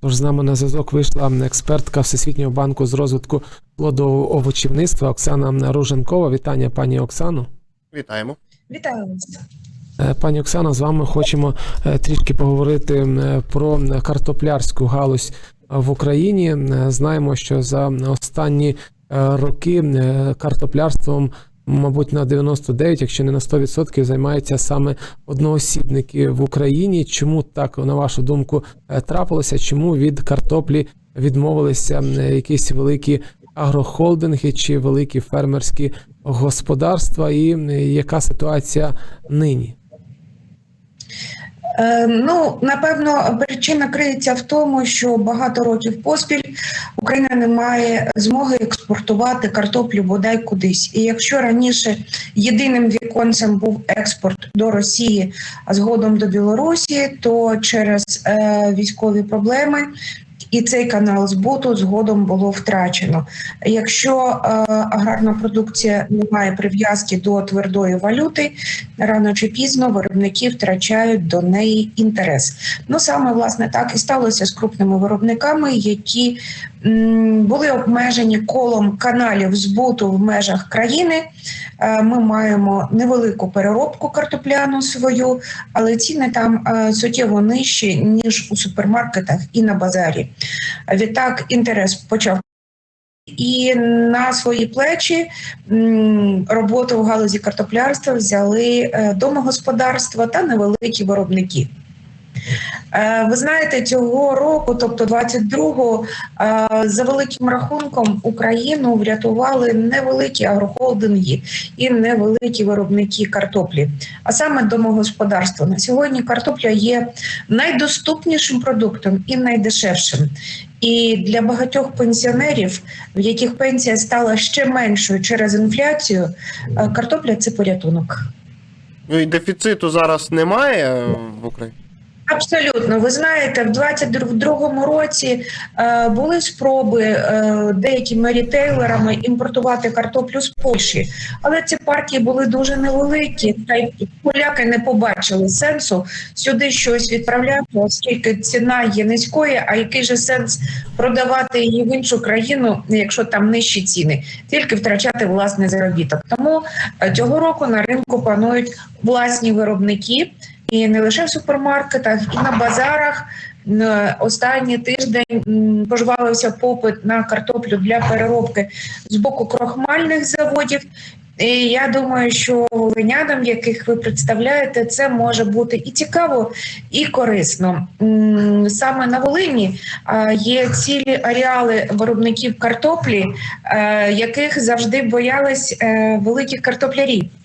Тож з нами на зв'язок вийшла експертка Всесвітнього банку з розвитку плодоовочівництва Оксана Руженкова. Вітання, пані Оксано. Вітаємо. Вітаю вас. Е, Пані Оксано, з вами хочемо е, трішки поговорити е, про картоплярську галузь в Україні. Знаємо, що за останні роки картоплярством, мабуть, на 99, якщо не на 100% займаються саме одноосібники в Україні. Чому так, на вашу думку, е, трапилося? Чому від картоплі відмовилися якісь великі агрохолдинги чи великі фермерські господарства? І яка ситуація нині? Е, ну, напевно, причина криється в тому, що багато років поспіль Україна не має змоги експортувати картоплю бодай кудись. І якщо раніше єдиним віконцем був експорт до Росії, а згодом до Білорусі, то через е, військові проблеми. І цей канал збуту згодом було втрачено. Якщо е, аграрна продукція не має прив'язки до твердої валюти, рано чи пізно виробники втрачають до неї інтерес. Ну саме власне так і сталося з крупними виробниками, які м, були обмежені колом каналів збуту в межах країни. Е, Ми маємо невелику переробку картопляну свою, але ціни там е, суттєво нижчі ніж у супермаркетах і на базарі. Відтак інтерес почав. І на свої плечі роботу в галузі картоплярства взяли е, домогосподарства та невеликі виробники. Е, Ви знаєте, цього року, тобто 22-го, е, за великим рахунком Україну врятували невеликі агрохолдинги і невеликі виробники картоплі, а саме домогосподарства. На сьогодні картопля є найдоступнішим продуктом і найдешевшим. І для багатьох пенсіонерів, в яких пенсія стала ще меншою через інфляцію, е, картопля це порятунок. Ну і дефіциту зараз немає в Україні. Абсолютно, ви знаєте, в 22-му році е, були спроби е, деякими рітейлерами імпортувати картоплю з Польщі, але ці партії були дуже невеликі, та й поляки не побачили сенсу сюди щось відправляти, оскільки ціна є низькою. А який же сенс продавати її в іншу країну, якщо там нижчі ціни, тільки втрачати власний заробіток. Тому е, цього року на ринку панують власні виробники. І не лише в супермаркетах, і на базарах. Останній тиждень м, пожвавився попит на картоплю для переробки з боку крохмальних заводів. І я думаю, що волинянам, яких ви представляєте, це може бути і цікаво, і корисно. Саме на Волині є цілі ареали виробників картоплі, е, яких завжди боялись е, великі картоплярі. Е,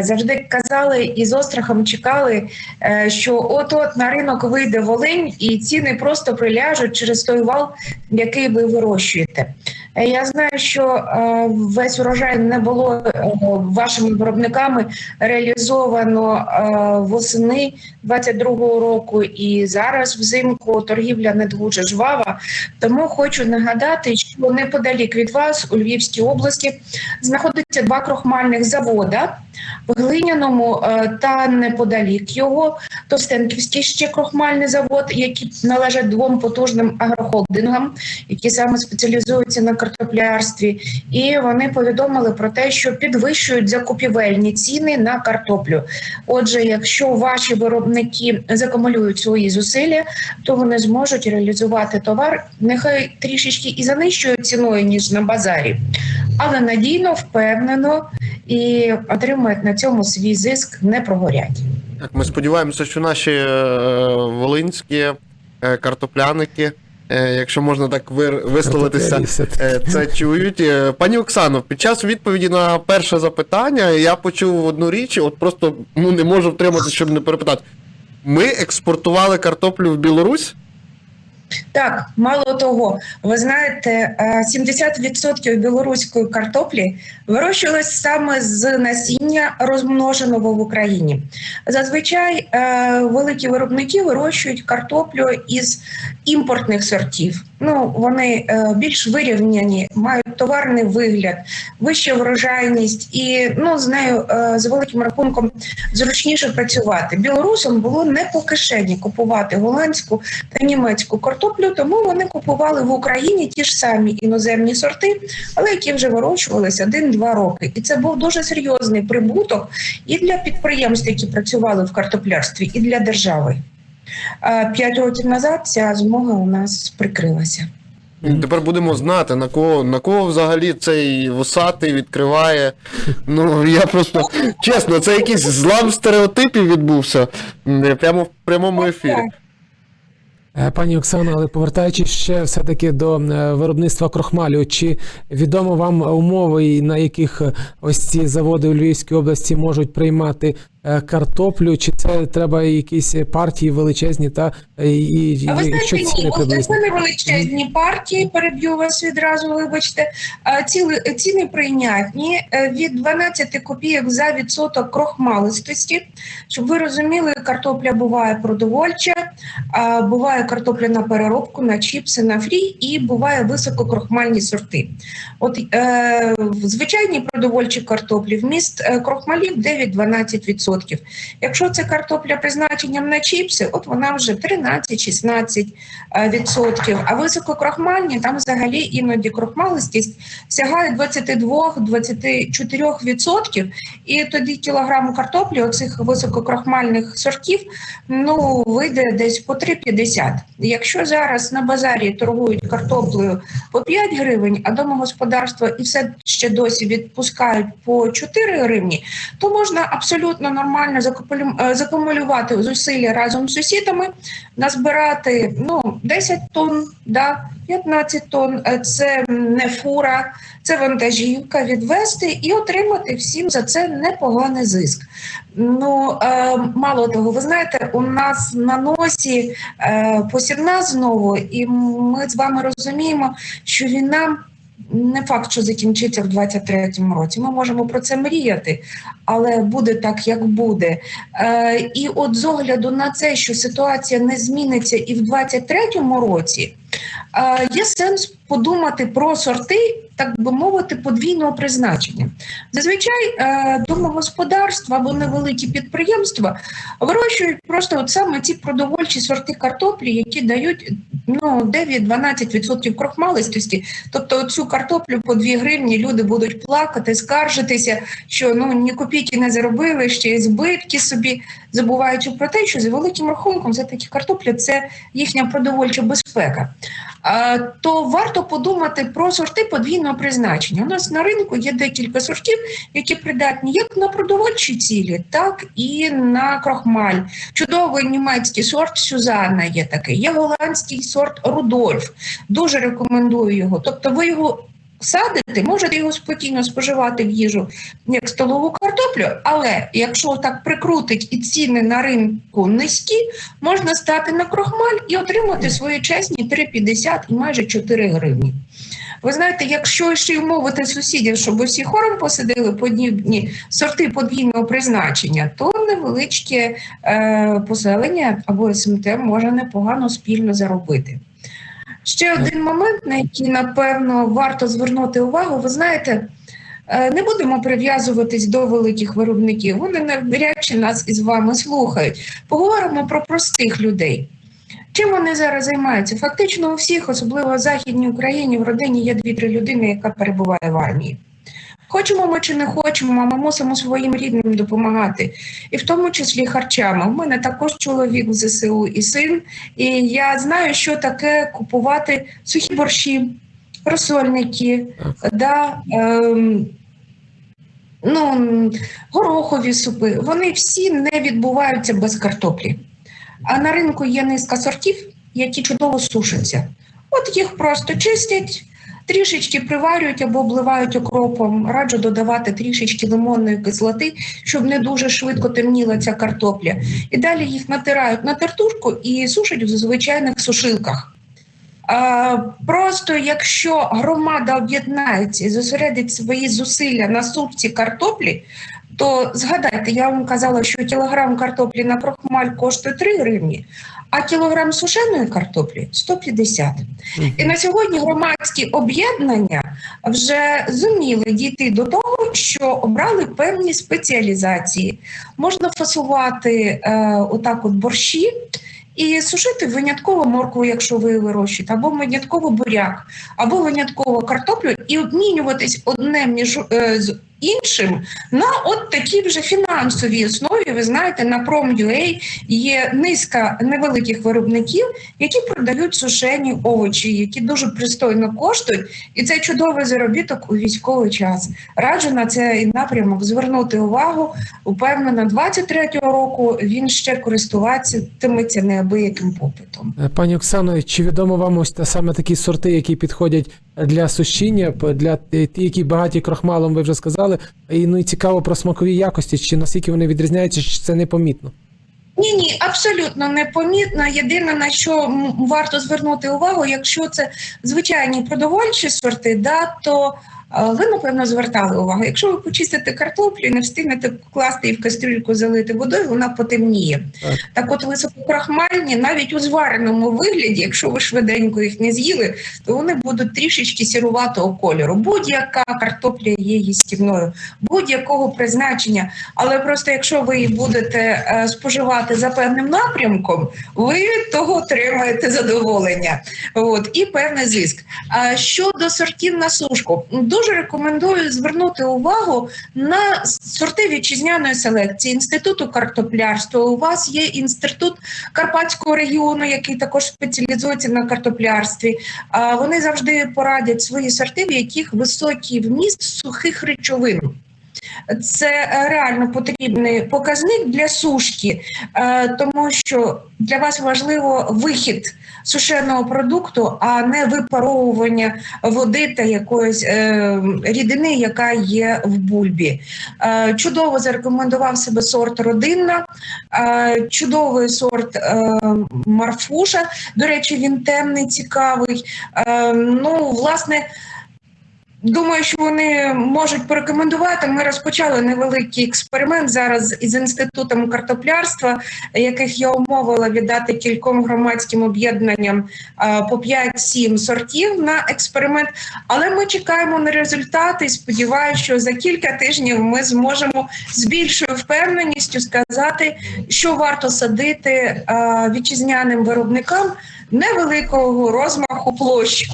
Завжди казали і з острахом чекали, е, що от-от на ринок вийде Волинь, і ціни просто приляжуть через той вал, який ви вирощуєте. Е, Я знаю, що е, весь урожай не було е, вашими виробниками реалізовано восени 22-го року, і зараз взимку торгівля не дуже жвава. Тому хочу нагадати, що неподалік від вас у Львівській області знаходиться два крохмальних завода в глиняному та неподалік його Товстенківський ще крохмальний завод, які належать двом потужним агрохолдингам, які саме спеціалізуються на картоплярстві, і вони повідомили про те, що підвищують закупівельні ціни на картоплю. Отже, якщо ваші виробники закумулюють свої зусилля, то вони зможуть реалізувати товар, нехай трішечки і за нижчою ціною ніж на базарі, але надійно, впевнено і отримують на цьому свій зиск, не прогорять. Так, ми сподіваємося, що наші е, волинські е, картопляники, е, якщо можна так вир- висловитися, е, це чують. Е, Пані Оксано, під час відповіді на перше запитання я почув одну річ, от просто ну, не можу втриматися, щоб не перепитати. Ми експортували картоплю в Білорусь? Так, мало того, ви знаєте, е, 70% білоруської картоплі вирощувалось саме з насіння, розмноженого в Україні. Зазвичай е, великі виробники вирощують картоплю із імпортних сортів. Ну, вони е, більш вирівняні, мають товарний вигляд, вища врожайність, і ну з нею е, з великим рахунком зручніше працювати. Білорусам було не по кишені купувати голландську та німецьку картоплю, тому вони купували в Україні ті ж самі іноземні сорти, але які вже вирощувалися один-два роки. І це був дуже серйозний прибуток і для підприємств, які працювали в картоплярстві, і для держави. П'ять років назад ця змога у нас прикрилася. Тепер будемо знати, на кого, на кого взагалі цей вусатий відкриває. Ну, я просто. Чесно, це якийсь злам стереотипів відбувся. Прямо в прямому ефірі. Е, Пані Оксано, але повертаючись ще все-таки до е, виробництва крохмалю, чи відомо вам умови, на яких е, ось ці заводи у Львівській області можуть приймати картоплю, чи це треба якісь партії величезні, та е, і, і А ви знаєте, ні, це не величезні партії, переб'ю вас відразу, вибачте. Ціли, ціни прийнятні е, від 12 копійок за відсоток крохмалистості. Щоб ви розуміли, картопля буває продовольча, буває картопля на переробку, на чіпси, на фрі, і буває висококрохмальні сорти. От е, в звичайній продовольчій картоплі вміст е, крохмалів 9-12%. Якщо це картопля призначенням на чіпси, от вона вже 13-16%. е. А висококрохмальні там взагалі іноді крохмалистість сягає 22-24%. відсотків. І тоді кілограм картоплі оцих висококрохмальних сортів ну вийде десь по 3,50. Якщо зараз на базарі торгують картоплею по 5 гривень, а домогосподарства і все ще досі відпускають по 4 гривні, то можна абсолютно нормально е, закумулювати зусилля разом з сусідами, назбирати ну 10 тонн, да, 15 тонн. е, Це не фура, це вантажівка, відвести і отримати всім за це непоганий зиск. Ну е, мало того, ви знаєте, у нас на носі е, посівна знову, і ми з вами розуміємо, що війна. Не факт, що закінчиться в 23-му році. Ми можемо про це мріяти, але буде так, як буде. Е, і от з огляду на це, що ситуація не зміниться і в 23-му році, е, є сенс подумати про сорти, так би мовити, подвійного призначення. Зазвичай е, домогосподарства або невеликі підприємства вирощують просто от саме ці продовольчі сорти картоплі, які дають ну, 9-12% крохмалистості. Тобто цю картоплю по 2 гривні люди будуть плакати, скаржитися, що ну ні копійки не заробили, ще й збитки собі, забуваючи про те, що за великим рахунком за такі картопля це їхня продовольча безпека. А, то варто подумати про сорти подвійного призначення. У нас на ринку є декілька сортів, які придатні як на продовольчі цілі, так і на крохмаль. Чудовий німецький сорт Сюзанна є такий, є голландський сорт Рудольф. Дуже рекомендую його. Тобто, ви його садите, можете його спокійно споживати в їжу як столову картоплю, але якщо так прикрутить і ціни на ринку низькі, можна стати на крохмаль і отримати свої чесні 3,50 і майже 4 гривні. Ви знаєте, якщо ще й умовити сусідів, щоб усі хором посадили подібні сорти подвійного призначення, то невеличке е, поселення або СМТ може непогано спільно заробити. Ще один момент, на який напевно варто звернути увагу. Ви знаєте, е, не будемо прив'язуватись до великих виробників. Вони навряд нас із вами слухають. Поговоримо про простих людей. Чим вони зараз займаються? Фактично, у всіх, особливо в Західній Україні, в родині є дві-три людини, яка перебуває в армії. Хочемо ми чи не хочемо, ми мусимо своїм рідним допомагати, і в тому числі харчами. У мене також чоловік в ЗСУ і син, і я знаю, що таке купувати сухі борщі, розсольники, да, ем, ну, горохові супи. Вони всі не відбуваються без картоплі. А на ринку є низка сортів, які чудово сушаться. От їх просто чистять, трішечки приварюють або обливають окропом. Раджу додавати трішечки лимонної кислоти, щоб не дуже швидко темніла ця картопля. І далі їх натирають на тертушку і сушать в звичайних сушилках. Просто якщо громада об'єднається і зосередить свої зусилля на супці картоплі, то згадайте, я вам казала, що кілограм картоплі на крохмаль коштує 3 гривні, а кілограм сушеної картоплі 150. І на сьогодні громадські об'єднання вже зуміли дійти до того, що обрали певні спеціалізації. Можна фасувати е, отак от борщі. І сушити винятково моркву, якщо ви вирощуєте, або винятково буряк, або винятково картоплю, і обмінюватись одне між е, з іншим на от такій вже фінансовій основі. Ви знаєте, на Prom.ua є низка невеликих виробників, які продають сушені овочі, які дуже пристойно коштують, і це чудовий заробіток у військовий час. Раджу на цей напрямок звернути увагу. Упевнена, 23-го року він ще користуватиметься неабияким попитом. Пані Оксано, чи відомо вам ось те саме такі сорти, які підходять для сушіння, для ті, які багаті крохмалом, ви вже сказали. І ну і цікаво про смакові якості, чи наскільки вони відрізняються, чи це непомітно? Ні, ні, абсолютно непомітно. Єдине на що варто звернути увагу, якщо це звичайні продовольчі сорти, да, то ви напевно звертали увагу. Якщо ви почистите картоплю і не встигнете класти її в кастрюльку, залити водою, вона потемніє. Так. Так, от висококрахмальні, навіть у звареному вигляді, якщо ви швиденько їх не з'їли, то вони будуть трішечки сіруватого кольору. Будь-яка картопля є їстівною, будь-якого призначення. Але просто якщо ви її будете е, споживати за певним напрямком, ви від того отримаєте задоволення. От і певний зиск. А щодо сортів на сушку, дуже рекомендую звернути увагу на сорти вітчизняної селекції інституту картоплярства. У вас є інститут Карпатського регіону, який також спеціалізується на картоплярстві. Вони завжди порадять свої сорти, в яких високий вміст сухих речовин. Це е, реально потрібний показник для сушки, е, тому що для вас важливо вихід сушеного продукту, а не випаровування води та якоїсь е, рідини, яка є в бульбі. Чудово зарекомендував себе сорт родинна, чудовий сорт Марфуша. До речі, він темний, цікавий. Ну, власне. Думаю, що вони можуть порекомендувати. Ми розпочали невеликий експеримент зараз із інститутом картоплярства, яких я умовила віддати кільком громадським об'єднанням по 5-7 сортів на експеримент. Але ми чекаємо на результати сподіваюся, що за кілька тижнів ми зможемо з більшою впевненістю сказати, що варто садити вітчизняним виробникам невеликого розмаху площ.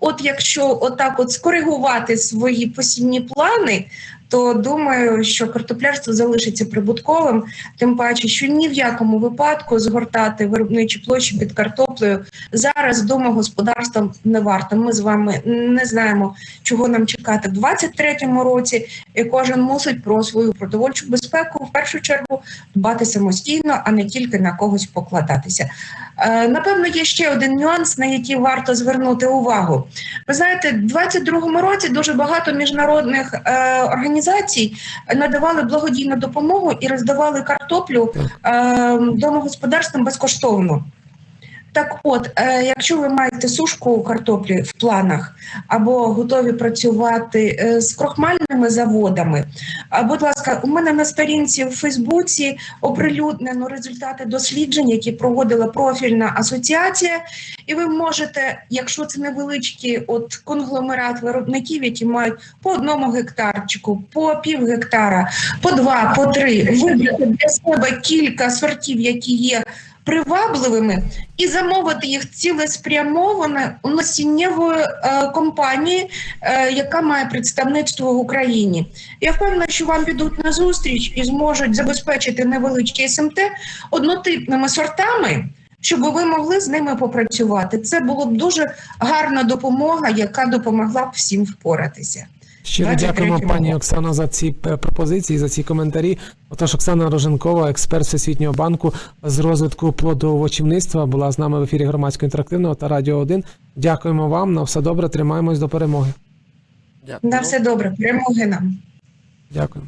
От якщо отак от скоригувати свої посівні плани, то думаю, що картоплярство залишиться прибутковим, тим паче, що ні в якому випадку згортати виробничі площі під картоплею зараз домогосподарствам не варто. Ми з вами не знаємо, чого нам чекати в 23-му році, і кожен мусить про свою продовольчу безпеку в першу чергу дбати самостійно, а не тільки на когось покладатися. Е, Напевно, є ще один нюанс, на який варто звернути увагу. Ви знаєте, в 22-му році дуже багато міжнародних е, організацій надавали благодійну допомогу і роздавали картоплю е, домогосподарствам безкоштовно. Так от, е, якщо ви маєте сушку картоплі в планах або готові працювати е, з крохмальними заводами, будь ласка, у мене на сторінці в Фейсбуці оприлюднено результати досліджень, які проводила профільна асоціація, і ви можете, якщо це невеличкий от конгломерат виробників, які мають по одному гектарчику, по пів гектара, по два, по три, вибрати для себе кілька сортів, які є привабливими, і замовити їх цілеспрямовано у насіннєвої е, компанії, е, яка має представництво в Україні. Я впевнена, що вам підуть на зустріч і зможуть забезпечити невеличкі СМТ однотипними сортами. Щоб ви могли з ними попрацювати, це було б дуже гарна допомога, яка допомогла б всім впоратися. Щиро дякуємо, пані. Оксано, за ці е, пропозиції, за ці коментарі. Отож, Оксана Роженкова, експерт Всесвітнього банку з розвитку плодоовочівництва, була з нами в ефірі громадського інтерактивного та Радіо 1. Дякуємо вам. На все добре. Тримаємось до перемоги. Дякую. На все добре, перемоги нам. Дякую.